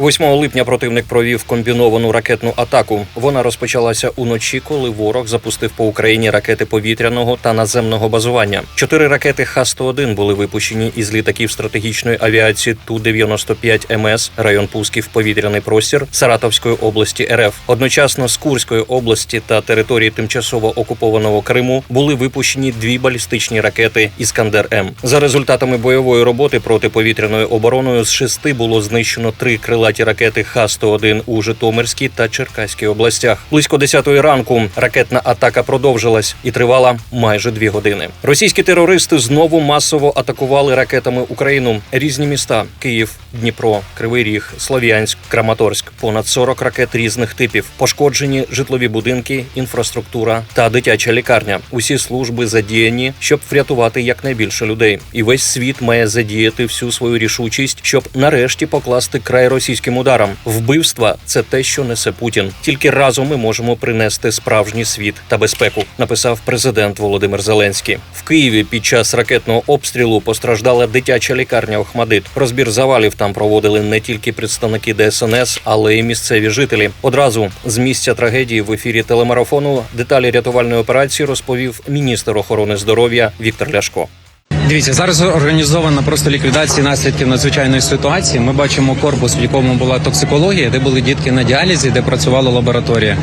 8 липня противник провів комбіновану ракетну атаку. Вона розпочалася уночі, коли ворог запустив по Україні ракети повітряного та наземного базування. Чотири ракети Х-101 були випущені із літаків стратегічної авіації Ту-95 МС, район пусків повітряний простір Саратовської області РФ. Одночасно з Курської області та території тимчасово окупованого Криму були випущені дві балістичні ракети Іскандер М. За результатами бойової роботи протиповітряною обороною з шести було знищено три крилаті ракети Х-101 у Житомирській та Черкаській областях. Близько 10 ранку ракетна атака продовжилась і тривала майже дві години. Російські терористи знову масово атакували ракетами Україну. Різні міста: Київ, Дніпро, Кривий Ріг, Слов'янськ, Краматорськ. Понад 40 ракет різних типів. Пошкоджені житлові будинки, інфраструктура та дитяча лікарня. Усі служби задіяні, щоб врятувати якнайбільше людей. І весь світ має задіяти всю свою рішучість, щоб нарешті покласти край російським ударам. Вбивства це те, що несе Путін. Тільки разом ми можемо принести справжній світ та безпеку. Написав президент Володимир Зеленський. В Києві під час ракетного обстрілу постраждала дитяча лікарня Охмадит. Розбір завалів там проводили не тільки представники ДСНС, але й місцеві жителі. Одразу з місця трагедії в ефірі телемарафону деталі рятувальної операції розповів міністр охорони здоров'я Віктор Ляшко. Дивіться, зараз організована просто ліквідація наслідків надзвичайної ситуації. Ми бачимо корпус, в якому була токсикологія, де були дітки на діалізі, де працювала лабораторія.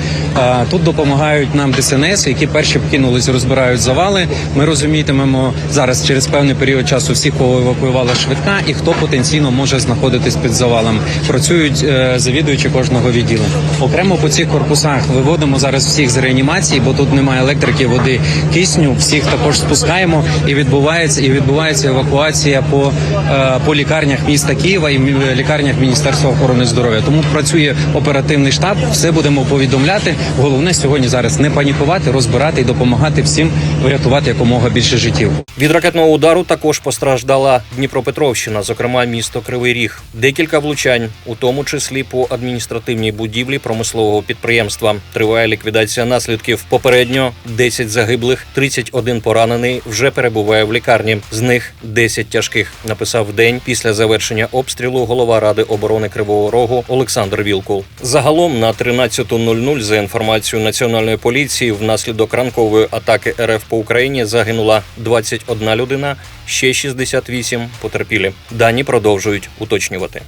Тут допомагають нам ДСНС, які перші кинулись, розбирають завали. Ми розумітимемо зараз через певний період часу всіх, кого евакуювала швидка, і хто потенційно може знаходитись під завалом. Працюють е, завідуючі кожного відділу. Окремо по цих корпусах виводимо зараз всіх з реанімації, бо тут немає електрики, води, кисню. Всіх також спускаємо і відбувається і відбувається евакуація по, е, по лікарнях міста Києва і лікарнях Міністерства охорони здоров'я. Тому працює оперативний штаб. Все будемо повідомляти. Головне сьогодні зараз не панікувати, розбирати і допомагати всім врятувати якомога більше життів. Від ракетного удару також постраждала Дніпропетровщина, зокрема місто Кривий Ріг. Декілька влучань, у тому числі по адміністративній будівлі промислового підприємства. Триває ліквідація наслідків. Попередньо 10 загиблих, 31 поранений вже перебуває в лікарні. З них 10 тяжких. Написав в день після завершення обстрілу голова ради оборони Кривого Рогу Олександр Вілкул. Загалом на 13.00 за інформацією національної поліції внаслідок ранкової атаки РФ по Україні загинула 21 людина, ще 68 потерпілі. Дані продовжують уточнювати.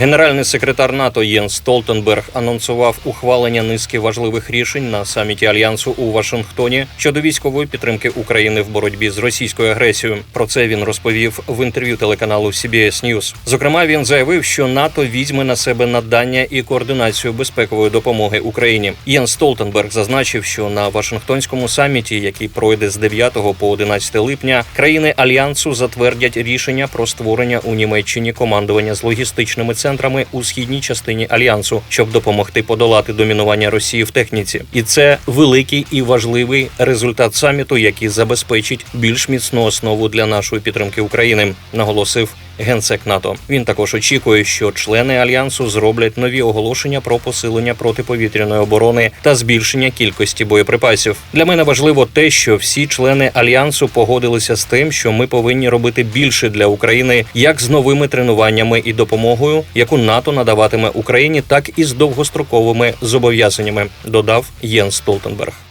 Генеральний секретар НАТО Єнс Столтенберг анонсував ухвалення низки важливих рішень на саміті альянсу у Вашингтоні щодо військової підтримки України в боротьбі з російською агресією. Про це він розповів в інтерв'ю телеканалу CBS News. Зокрема, він заявив, що НАТО візьме на себе надання і координацію безпекової допомоги Україні. Єнс Столтенберг зазначив, що на Вашингтонському саміті, який пройде з 9 по 11 липня, країни альянсу затвердять рішення про створення у Німеччині командування з логістичними центрами у східній частині альянсу, щоб допомогти подолати домінування Росії в техніці. І це великий і важливий результат саміту, який забезпечить більш міцну основу для нашої підтримки України, наголосив. Генсек НАТО він також очікує, що члени альянсу зроблять нові оголошення про посилення протиповітряної оборони та збільшення кількості боєприпасів. Для мене важливо те, що всі члени альянсу погодилися з тим, що ми повинні робити більше для України, як з новими тренуваннями і допомогою, яку НАТО надаватиме Україні, так і з довгостроковими зобов'язаннями. Додав Єнс Столтенберг.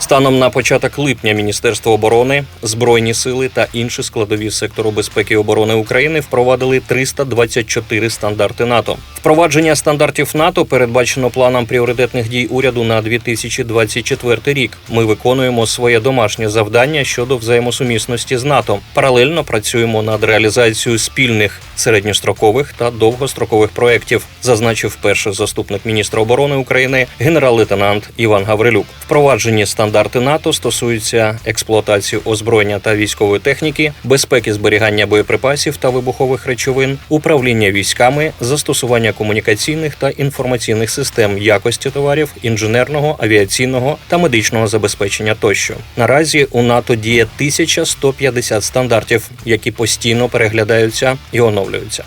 Станом на початок липня Міністерство оборони, збройні сили та інші складові сектору безпеки і оборони України впровадили 324 стандарти НАТО. Впровадження стандартів НАТО передбачено планом пріоритетних дій уряду на 2024 рік. Ми виконуємо своє домашнє завдання щодо взаємосумісності з НАТО. Паралельно працюємо над реалізацією спільних середньострокових та довгострокових проєктів, зазначив перший заступник міністра оборони України генерал-лейтенант Іван Гаврилюк. Впроваджені стандарти НАТО стосуються експлуатації озброєння та військової техніки, безпеки зберігання боєприпасів та вибухових речовин, управління військами, застосування комунікаційних та інформаційних систем, якості товарів, інженерного, авіаційного та медичного забезпечення тощо. Наразі у НАТО діє 1150 стандартів, які постійно переглядаються і оновлюються.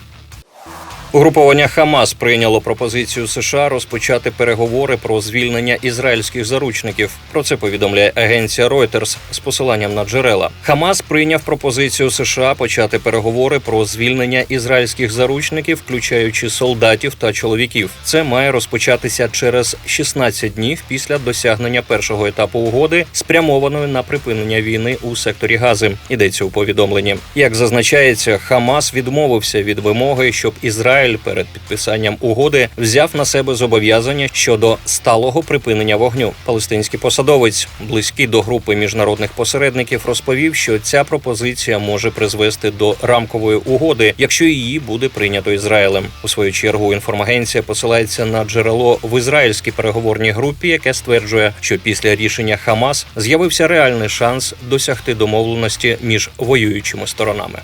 Угруповання Хамас прийняло пропозицію США розпочати переговори про звільнення ізраїльських заручників. Про це повідомляє агенція Reuters з посиланням на джерела. Хамас прийняв пропозицію США почати переговори про звільнення ізраїльських заручників, включаючи солдатів та чоловіків. Це має розпочатися через 16 днів після досягнення першого етапу угоди, спрямованої на припинення війни у секторі Гази. Йдеться у повідомленні. Як зазначається, Хамас відмовився від вимоги, щоб Ізраїль перед підписанням угоди взяв на себе зобов'язання щодо сталого припинення вогню. Палестинський посадовець, близький до групи міжнародних посередників, розповів, що ця пропозиція може призвести до рамкової угоди, якщо її буде прийнято Ізраїлем. У свою чергу інформагенція посилається на джерело в ізраїльській переговорній групі, яке стверджує, що після рішення Хамас з'явився реальний шанс досягти домовленості між воюючими сторонами.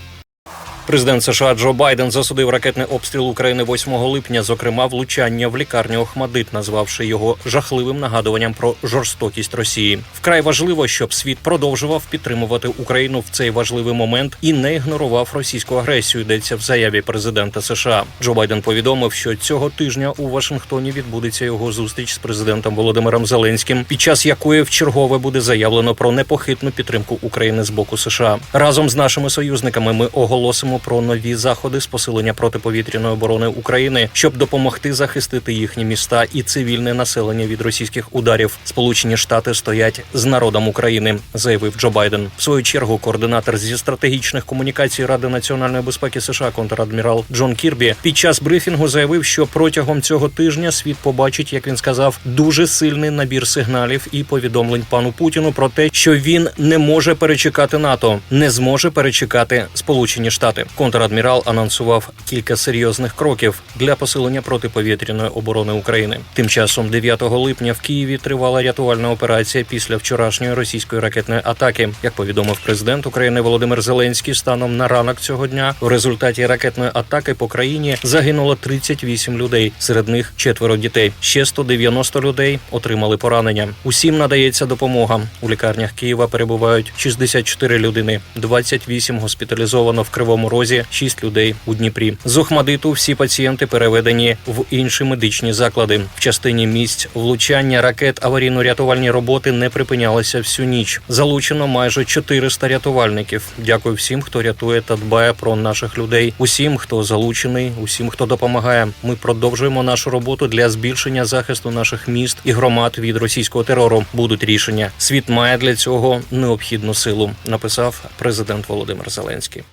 Президент США Джо Байден засудив ракетний обстріл України 8 липня, зокрема влучання в лікарню Охмадит, назвавши його жахливим нагадуванням про жорстокість Росії. Вкрай важливо, щоб світ продовжував підтримувати Україну в цей важливий момент і не ігнорував російську агресію. Йдеться в заяві президента США. Джо Байден повідомив, що цього тижня у Вашингтоні відбудеться його зустріч з президентом Володимиром Зеленським, під час якої вчергове буде заявлено про непохитну підтримку України з боку США. Разом з нашими союзниками ми оголосимо про нові заходи з посилення протиповітряної оборони України, щоб допомогти захистити їхні міста і цивільне населення від російських ударів. Сполучені Штати стоять з народом України, заявив Джо Байден. В свою чергу координатор зі стратегічних комунікацій Ради національної безпеки США контрадмірал Джон Кірбі під час брифінгу заявив, що протягом цього тижня світ побачить, як він сказав, дуже сильний набір сигналів і повідомлень пану Путіну про те, що він не може перечекати НАТО, не зможе перечекати Сполучені Штати. Контрадмірал анонсував кілька серйозних кроків для посилення протиповітряної оборони України. Тим часом, 9 липня в Києві тривала рятувальна операція після вчорашньої російської ракетної атаки. Як повідомив президент України Володимир Зеленський, станом на ранок цього дня в результаті ракетної атаки по країні загинуло 38 людей. Серед них четверо дітей. Ще 190 людей отримали поранення. Усім надається допомога. У лікарнях Києва перебувають 64 людини, 28 госпіталізовано в Кривому Розі, 6 людей у Дніпрі. З Охмадиту всі пацієнти переведені в інші медичні заклади. В частині місць влучання ракет аварійно-рятувальні роботи не припинялися всю ніч. Залучено майже 400 рятувальників. Дякую всім, хто рятує та дбає про наших людей. Усім, хто залучений, усім, хто допомагає. Ми продовжуємо нашу роботу для збільшення захисту наших міст і громад від російського терору. Будуть рішення. Світ має для цього необхідну силу. Написав президент Володимир Зеленський.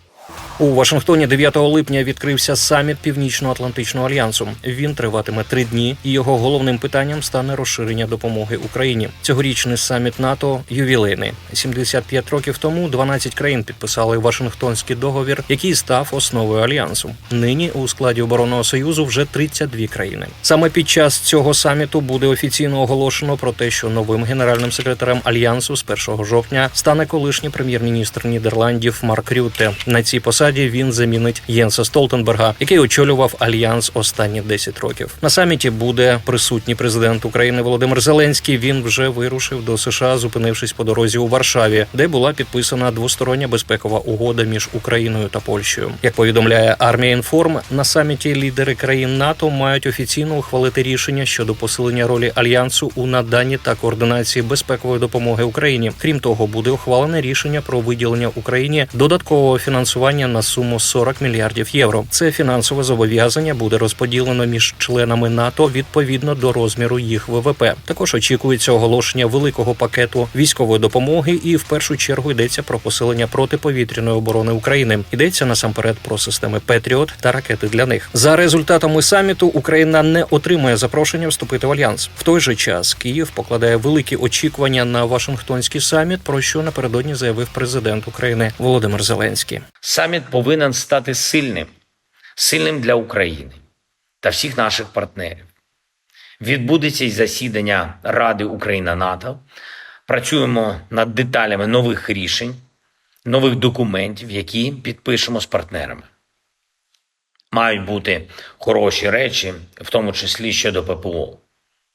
У Вашингтоні 9 липня відкрився саміт Північно-Атлантичного альянсу. Він триватиме три дні, і його головним питанням стане розширення допомоги Україні. Цьогорічний саміт НАТО ювілейний. 75 років тому 12 країн підписали Вашингтонський договір, який став основою альянсу. Нині у складі оборонного союзу вже 32 країни. Саме під час цього саміту буде офіційно оголошено про те, що новим генеральним секретарем альянсу з 1 жовтня стане колишній прем'єр-міністр Нідерландів Марк Рютте. На цій посаді він замінить Єнса Столтенберга, який очолював альянс останні 10 років. На саміті буде присутній президент України Володимир Зеленський. Він вже вирушив до США, зупинившись по дорозі у Варшаві, де була підписана двостороння безпекова угода між Україною та Польщею. Як повідомляє армія інформ, на саміті лідери країн НАТО мають офіційно ухвалити рішення щодо посилення ролі альянсу у наданні та координації безпекової допомоги Україні. Крім того, буде ухвалене рішення про виділення Україні додаткового фінансування на суму 40 мільярдів євро. Це фінансове зобов'язання буде розподілено між членами НАТО відповідно до розміру їх ВВП. Також очікується оголошення великого пакету військової допомоги, і в першу чергу йдеться про посилення протиповітряної оборони України. Йдеться насамперед про системи Петріот та ракети для них. За результатами саміту Україна не отримує запрошення вступити в альянс. В той же час Київ покладає великі очікування на Вашингтонський саміт, про що напередодні заявив президент України Володимир Зеленський. Саміт повинен стати сильним, сильним для України та всіх наших партнерів. Відбудеться й засідання Ради Україна НАТО. Працюємо над деталями нових рішень, нових документів, які підпишемо з партнерами. Мають бути хороші речі, в тому числі щодо ППО.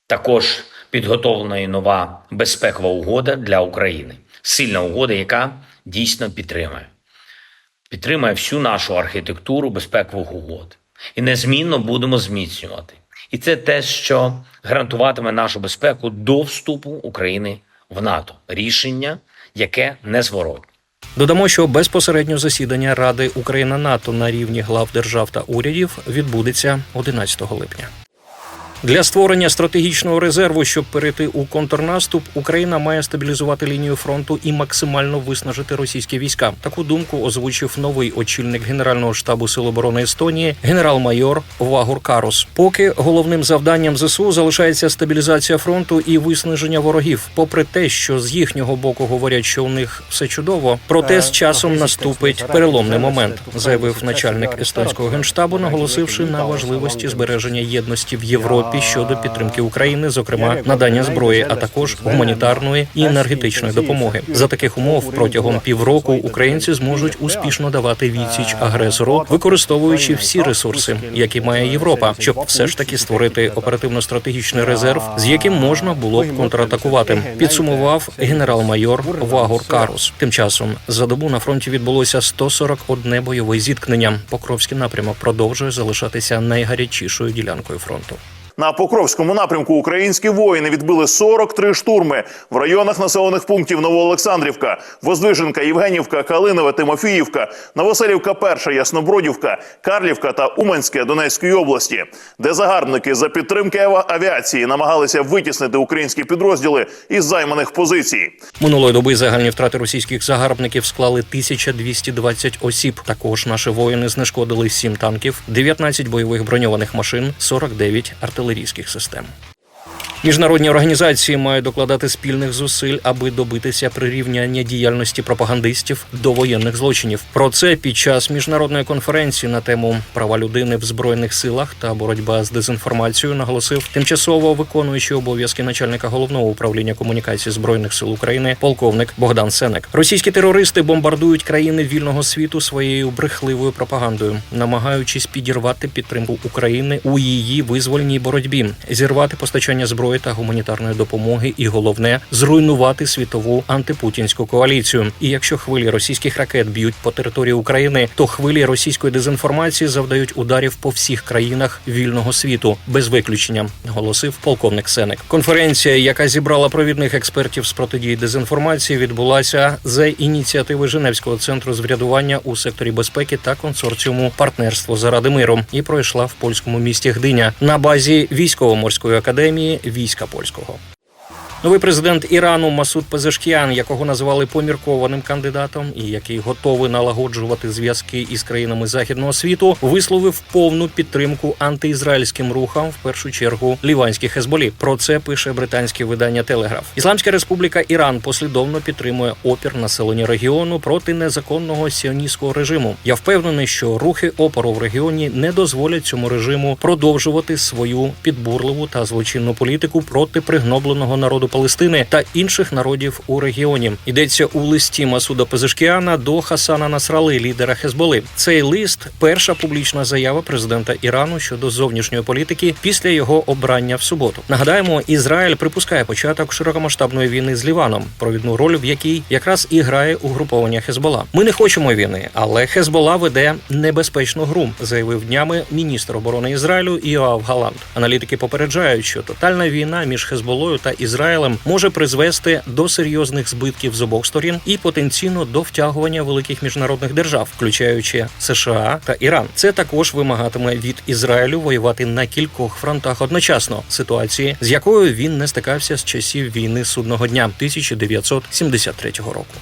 Також підготовлена і нова безпекова угода для України. Сильна угода, яка дійсно підтримує підтримує всю нашу архітектуру безпекових угод. і незмінно будемо зміцнювати. І це те, що гарантуватиме нашу безпеку до вступу України в НАТО. Рішення, яке незворотне. Додамо, що безпосередньо засідання Ради Україна НАТО на рівні глав держав та урядів відбудеться 11 липня. Для створення стратегічного резерву, щоб перейти у контрнаступ, Україна має стабілізувати лінію фронту і максимально виснажити російські війська. Таку думку озвучив новий очільник Генерального штабу Сил оборони Естонії, генерал-майор Вагур Карус. Поки головним завданням ЗСУ залишається стабілізація фронту і виснаження ворогів, попри те, що з їхнього боку говорять, що у них все чудово, проте з часом наступить переломний момент, заявив начальник естонського генштабу, наголосивши на важливості збереження єдності в Європі щодо підтримки України, зокрема надання зброї, а також гуманітарної і енергетичної допомоги. За таких умов протягом півроку українці зможуть успішно давати відсіч агресору, використовуючи всі ресурси, які має Європа, щоб все ж таки створити оперативно-стратегічний резерв, з яким можна було б контратакувати. Підсумував генерал-майор Вагур Карус. Тим часом за добу на фронті відбулося 141 бойове зіткнення. Покровський напрямок продовжує залишатися найгарячішою ділянкою фронту. На Покровському напрямку українські воїни відбили 43 штурми в районах населених пунктів Новоолександрівка, Воздвиженка, Євгенівка, Калинове, Тимофіївка, Новоселівка, Перша, Яснобродівка, Карлівка та Уманське Донецької області, де загарбники за підтримки авіації намагалися витіснити українські підрозділи із займаних позицій. Минулої доби загальні втрати російських загарбників склали 1220 осіб. Також наші воїни знешкодили 7 танків, 19 бойових броньованих машин, 49 артилерійських систем. Міжнародні організації мають докладати спільних зусиль, аби добитися прирівняння діяльності пропагандистів до воєнних злочинів. Про це під час міжнародної конференції на тему права людини в збройних силах та боротьба з дезінформацією наголосив тимчасово виконуючий обов'язки начальника головного управління комунікації збройних сил України полковник Богдан Сенек. Російські терористи бомбардують країни вільного світу своєю брехливою пропагандою, намагаючись підірвати підтримку України у її визвольній боротьбі, зірвати постачання зброї та гуманітарної допомоги, і головне зруйнувати світову антипутінську коаліцію. І якщо хвилі російських ракет б'ють по території України, то хвилі російської дезінформації завдають ударів по всіх країнах вільного світу без виключення, наголосив полковник Сенек. Конференція, яка зібрала провідних експертів з протидії дезінформації, відбулася за ініціативи Женевського центру з врядування у секторі безпеки та консорціуму партнерство заради миру і пройшла в польському місті Гдиня на базі військово-морської академії війська польського. Новий президент Ірану Масуд Пезешкіан, якого називали поміркованим кандидатом, і який готовий налагоджувати зв'язки із країнами західного світу, висловив повну підтримку антиізраїльським рухам, в першу чергу ліванські хезболі. Про це пише британське видання Телеграф. Ісламська республіка Іран послідовно підтримує опір населення регіону проти незаконного сіоністського режиму. Я впевнений, що рухи опору в регіоні не дозволять цьому режиму продовжувати свою підбурливу та злочинну політику проти пригнобленого народу Палестини та інших народів у регіоні. Йдеться у листі Масуда Пезешкіана до Хасана Насрали, лідера Хезболи. Цей лист перша публічна заява президента Ірану щодо зовнішньої політики після його обрання в суботу. Нагадаємо, Ізраїль припускає початок широкомасштабної війни з Ліваном, провідну роль в якій якраз і грає угруповання Хезбола. Ми не хочемо війни, але Хезбола веде небезпечну гру, заявив днями міністр оборони Ізраїлю Іоав Галант. Аналітики попереджають, що тотальна війна між Хезболою та Ізраїлем може призвести до серйозних збитків з обох сторін і потенційно до втягування великих міжнародних держав, включаючи США та Іран. Це також вимагатиме від Ізраїлю воювати на кількох фронтах одночасно. Ситуації, з якою він не стикався з часів війни судного дня 1973 року.